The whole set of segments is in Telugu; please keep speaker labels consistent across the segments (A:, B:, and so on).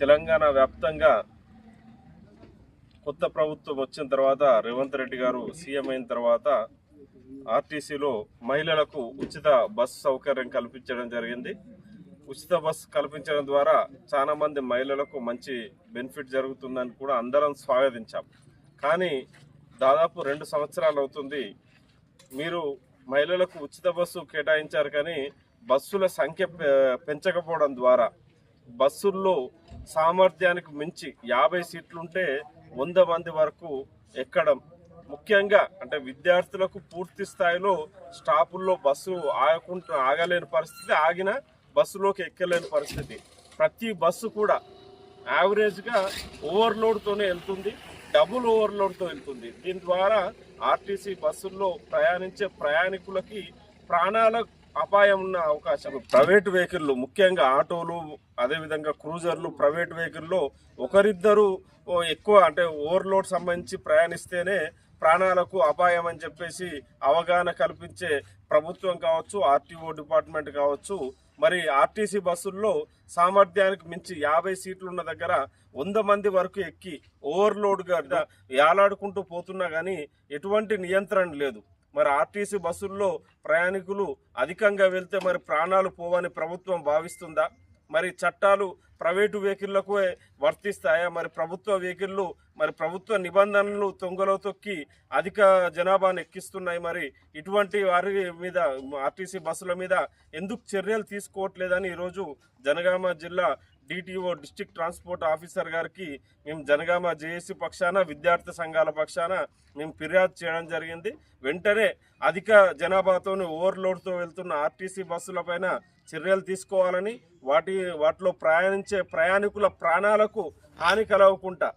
A: తెలంగాణ వ్యాప్తంగా కొత్త ప్రభుత్వం వచ్చిన తర్వాత రేవంత్ రెడ్డి గారు సీఎం అయిన తర్వాత ఆర్టీసీలో మహిళలకు ఉచిత బస్సు సౌకర్యం కల్పించడం జరిగింది. ఉచిత బస్సు కల్పించడం ద్వారా చాలామంది మహిళలకు మంచి బెనిఫిట్ జరుగుతుందని కూడా అందరం స్వాగతించాం. కానీ దాదాపు రెండు సంవత్సరాలు అవుతుంది మీరు మహిళలకు ఉచిత బస్సు కేటాయించారు కానీ బస్సుల సంఖ్య పె- పెంచకపోవడం ద్వారా బస్సుల్లో సామర్థ్యానికి మించి యాభై సీట్లుంటే వంద మంది వరకు ఎక్కడం. ముఖ్యంగా అంటే విద్యార్థులకు పూర్తి స్థాయిలో స్టాపుల్లో బస్సు ఆగకుండా ఆగలేని పరిస్థితి ఆగిన బస్సులోకి ఎక్కలేని పరిస్థితి. ప్రతి బస్సు కూడా యావరేజ్గా ఓవర్లోడ్తోనే వెళ్తుంది డబుల్ ఓవర్లోడ్తో వెళ్తుంది. దీని ద్వారా ఆర్టీసీ బస్సుల్లో ప్రయాణించే ప్రయాణికులకి ప్రాణాల అపాయం ఉన్న అవకాశం. ప్రైవేట్ వెహికల్లు ముఖ్యంగా ఆటోలు అదేవిధంగా క్రూజర్లు ప్రైవేట్ వెహికల్లో ఒకరిద్దరు ఓ ఎక్కువ అంటే ఓవర్లోడ్ సంబంధించి ప్రయాణిస్తేనే ప్రాణాలకు అపాయం అని చెప్పేసి అవగాహన కల్పించే ప్రభుత్వం కావచ్చు ఆర్టీఓ డిపార్ట్మెంట్ కావచ్చు మరి ఆర్టీసీ బస్సుల్లో సామర్థ్యానికి మించి యాభై సీట్లు ఉన్న దగ్గర వంద మంది వరకు ఎక్కి ఓవర్లోడ్గా యాలాడుకుంటూ పోతున్నా కానీ ఎటువంటి నియంత్రణ లేదు. మరి ఆర్టీసీ బస్సుల్లో ప్రయాణికులు అధికంగా వెళ్తే మరి ప్రాణాలు పోవని ప్రభుత్వం భావిస్తుందా? మరి చట్టాలు ప్రైవేటు వెహికల్లకు వర్తిస్తాయా? మరి ప్రభుత్వ వెహికల్లు మరి ప్రభుత్వ నిబంధనలు తొంగలో తొక్కి అధిక జనాభాను ఎక్కిస్తున్నాయి. మరి ఇటువంటి వారి మీద ఆర్టీసీ బస్సుల మీద ఎందుకు చర్యలు తీసుకోవట్లేదని ఈరోజు జనగామ జిల్లా డిటిఓ డిస్టిక్ ట్రాన్స్పోర్ట్ ఆఫీసర్ గారికి మేము జనగామ జేఏసీ పక్షాన విద్యార్థి సంఘాల పక్షాన మేము ఫిర్యాదు చేయడం జరిగింది. వెంటనే అధిక జనాభాతో ఓవర్లోడ్తో వెళ్తున్న ఆర్టీసీ బస్సులపైన చర్యలు తీసుకోవాలని వాటి వాటిలో ప్రయాణించే ప్రయాణికుల ప్రాణాలకు హాని కలగకుండా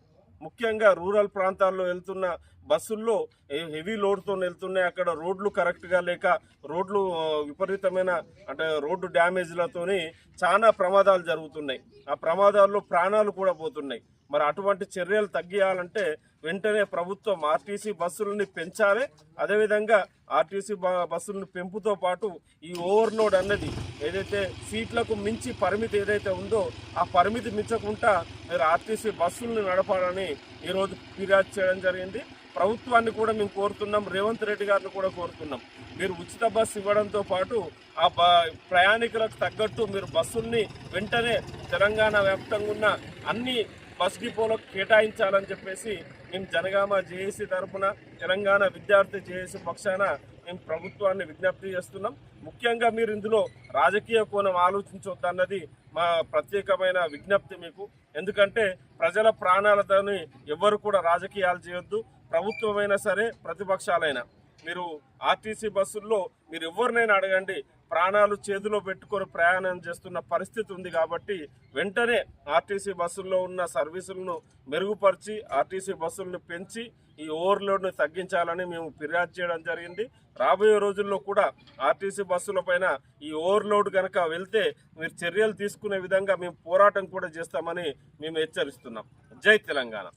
A: ముఖ్యంగా రూరల్ ప్రాంతాల్లో వెళ్తున్న బస్సుల్లో హెవీ లోడ్తో వెళ్తున్నాయి. అక్కడ రోడ్లు కరెక్ట్గా లేక రోడ్లు విపరీతమైన అంటే రోడ్డు డ్యామేజ్లతోని చాలా ప్రమాదాలు జరుగుతున్నాయి. ఆ ప్రమాదాల్లో ప్రాణాలు కూడా పోతున్నాయి. మరి అటువంటి చర్యలు తగ్గియాలంటే వెంటనే ప్రభుత్వం ఆర్టీసీ బస్సులని పెంచాలి. అదేవిధంగా ఆర్టీసీ బస్సులను పెంపుతో పాటు ఈ ఓవర్లోడ్ అన్నది ఏదైతే సీట్లకు మించి పరిమితి ఏదైతే ఉందో ఆ పరిమితి మించకుండా మీరు ఆర్టీసీ బస్సులను నడపాలని ఈరోజు ఫిర్యాదు చేయడం జరిగింది. ప్రభుత్వాన్ని కూడా మేము కోరుతున్నాం. రేవంత్ రెడ్డి గారిని కూడా కోరుతున్నాం. మీరు ఉచిత బస్సు ఇవ్వడంతో పాటు ఆ బ ప్రయాణికులకు తగ్గట్టు మీరు బస్సుల్ని వెంటనే తెలంగాణ వ్యాప్తంగా ఉన్న అన్ని బస్ డిపోలకు కేటాయించాలని చెప్పేసి మేము జనగామ జేఏసీ తరఫున తెలంగాణ విద్యార్థి జేఏసీ పక్షాన మేము ప్రభుత్వాన్ని విజ్ఞప్తి చేస్తున్నాం. ముఖ్యంగా మీరు ఇందులో రాజకీయ కోణం ఆలోచించొద్దన్నది మా ప్రత్యేకమైన విజ్ఞప్తి మీకు. ఎందుకంటే ప్రజల ప్రాణాలతోని ఎవ్వరు కూడా రాజకీయాలు చేయొద్దు. ప్రభుత్వమైనా సరే ప్రతిపక్షాలైనా. మీరు ఆర్టీసీ బస్సుల్లో మీరు ఎవరినైనా అడగండి. ప్రాణాలు చేతిలో పెట్టుకొని ప్రయాణం చేస్తున్న పరిస్థితి ఉంది కాబట్టి వెంటనే ఆర్టీసీ బస్సుల్లో ఉన్న సర్వీసులను మెరుగుపరిచి ఆర్టీసీ బస్సులను పెంచి ఈ ఓవర్లోడ్ను తగ్గించాలని మేము ఫిర్యాదు చేయడం జరిగింది. రాబోయే రోజుల్లో కూడా ఆర్టీసీ బస్సులపైన ఈ ఓవర్లోడ్ కనుక వెళ్తే మీరు చర్యలు తీసుకునే విధంగా మేము పోరాటం కూడా చేస్తామని మేము హెచ్చరిస్తున్నాం. జై తెలంగాణ.